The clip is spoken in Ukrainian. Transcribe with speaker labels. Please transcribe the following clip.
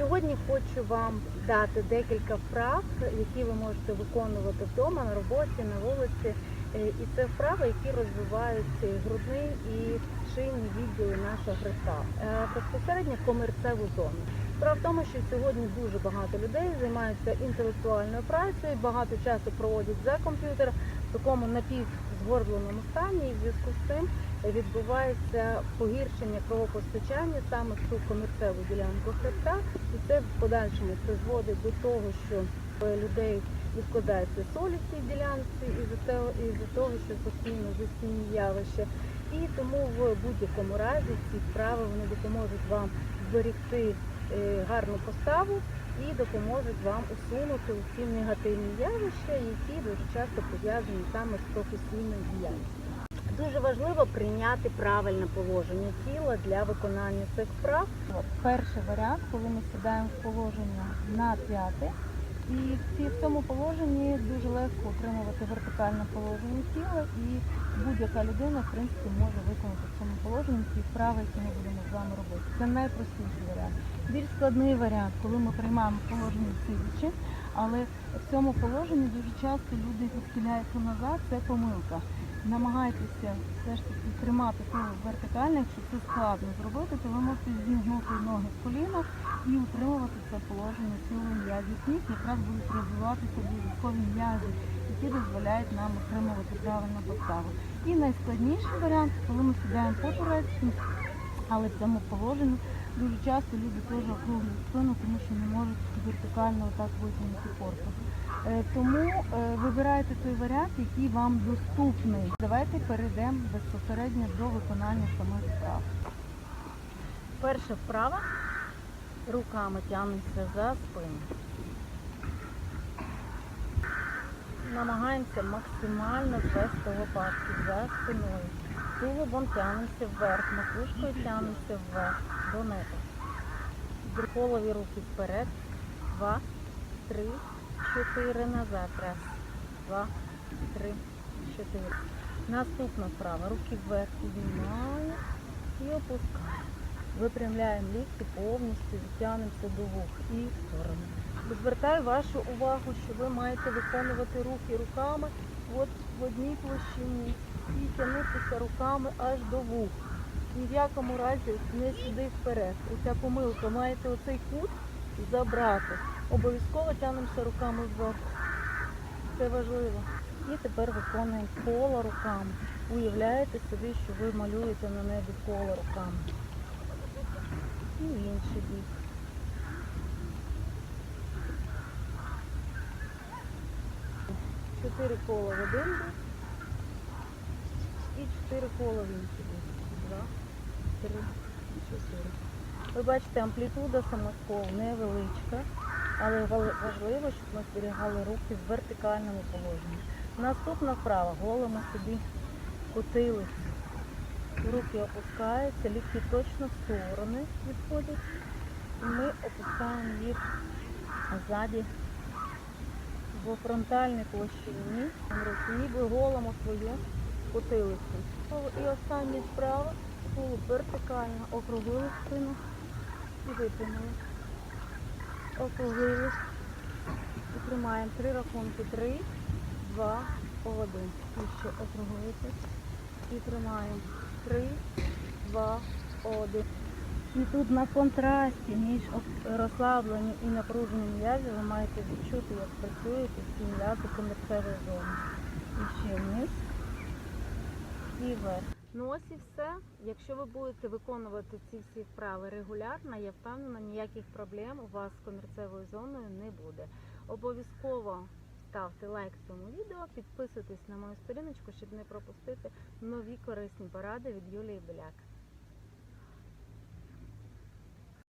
Speaker 1: Сьогодні хочу вам дати декілька вправ, які ви можете виконувати вдома, на роботі, на вулиці. Е, І це вправи, які розвивають грудний і шийні відділи нашого хребта, Е, безпосередньо комерцеву зону. Справа в тому, що сьогодні дуже багато людей займаються інтелектуальною працею, багато часу проводять за комп'ютером в такому напівзгорбленому стані, і в зв'язку з цим відбувається погіршення кровопостачання саме в цю комерцеву ділянку хребта, і це в подальшому призводить до того, що людей відкладається солі в цій ділянці із-за того, із-за того, що постійно застійні явища. І тому в будь-якому разі ці вправи вони допоможуть вам зберегти е, гарну поставу і допоможуть вам усунути ці негативні явища, які дуже часто пов'язані саме з професійною діяльністю. Дуже важливо прийняти правильне положення тіла для виконання цих вправ.
Speaker 2: Перший варіант, коли ми сідаємо в положення на п'яти, і в цьому положенні дуже легко отримувати вертикальне положення тіла, і будь-яка людина, в принципі, може виконати в цьому положенні ті вправи, які ми будемо з вами робити. Це найпростіший варіант. Більш складний варіант, коли ми приймаємо положення сидячи, але в цьому положенні дуже часто люди відхиляються назад, це помилка. Намагайтеся все ж таки тримати тулуб вертикально, якщо це складно зробити, то ви можете зігнути ноги в колінах і утримувати це положення силою м'язів ніг, якраз будуть розвиватися додаткові м'язи, які дозволяють нам отримувати правильну поставу. І найскладніший варіант, коли ми сідаємо по турецьки, але в цьому положенні дуже часто люди теж округлюють спину, тому що не можуть вертикально отак витягнути корпус. Е, Тому е, вибирайте той варіант, який вам доступний. Давайте перейдемо безпосередньо до виконання самих вправ.
Speaker 1: Перша вправа. Руками тягнеться за спину. Намагаємося максимально звести лопатки за спиною. Тулубом тягнемося вверх, макушкою тягнемося вверх до неба. Голові руки вперед. Два, три, чотири назад. Раз, два, три, чотири. Наступна вправа. Руки вверх піднімаю і опускаю. Випрямляємо лікті повністю, відтягнемося до вух і в сторону. Звертаю вашу увагу, що ви маєте виконувати рухи руками от в одній площині і тягнутися руками аж до вух. Ні в якому разі не сюди вперед. Оця помилка, маєте оцей кут забрати. Обов'язково тягнемося руками вверх. Це важливо. І тепер виконуємо коло руками. Уявляєте собі, що ви малюєте на небі коло руками. І інший бік. Чотири кола в один бік і чотири кола в інший бік. Два, три, чотири. Ви бачите, амплітуда самоскол невеличка, але важливо, щоб ми зберігали руки в вертикальному положенні. Наступна вправа. Голимо собі потилицю. Руки опускаються, лікті точно в сторони відходять. І ми опускаємо їх ззаді в фронтальній площині. Ніби голимо свою потилицю. І остання справа. Тулуб вертикально округлили спину і випрямили. Округлили. І тримаємо три рахунки. Три, два, один. І ще округлити. І тримаємо. Три, два, один. І тут на контрасті між розслабленням і напруженням м'язів ви маєте відчути, як працюють ці м'язи комерцевої зони. І ще вниз і вверх. Ну ось і все. Якщо ви будете виконувати ці всі вправи регулярно, я впевнена, ніяких проблем у вас з комерцевою зоною не буде. Обов'язково ставте лайк цьому відео, підписуйтесь на мою сторіночку, щоб не пропустити нові корисні поради від Юлії Беляк.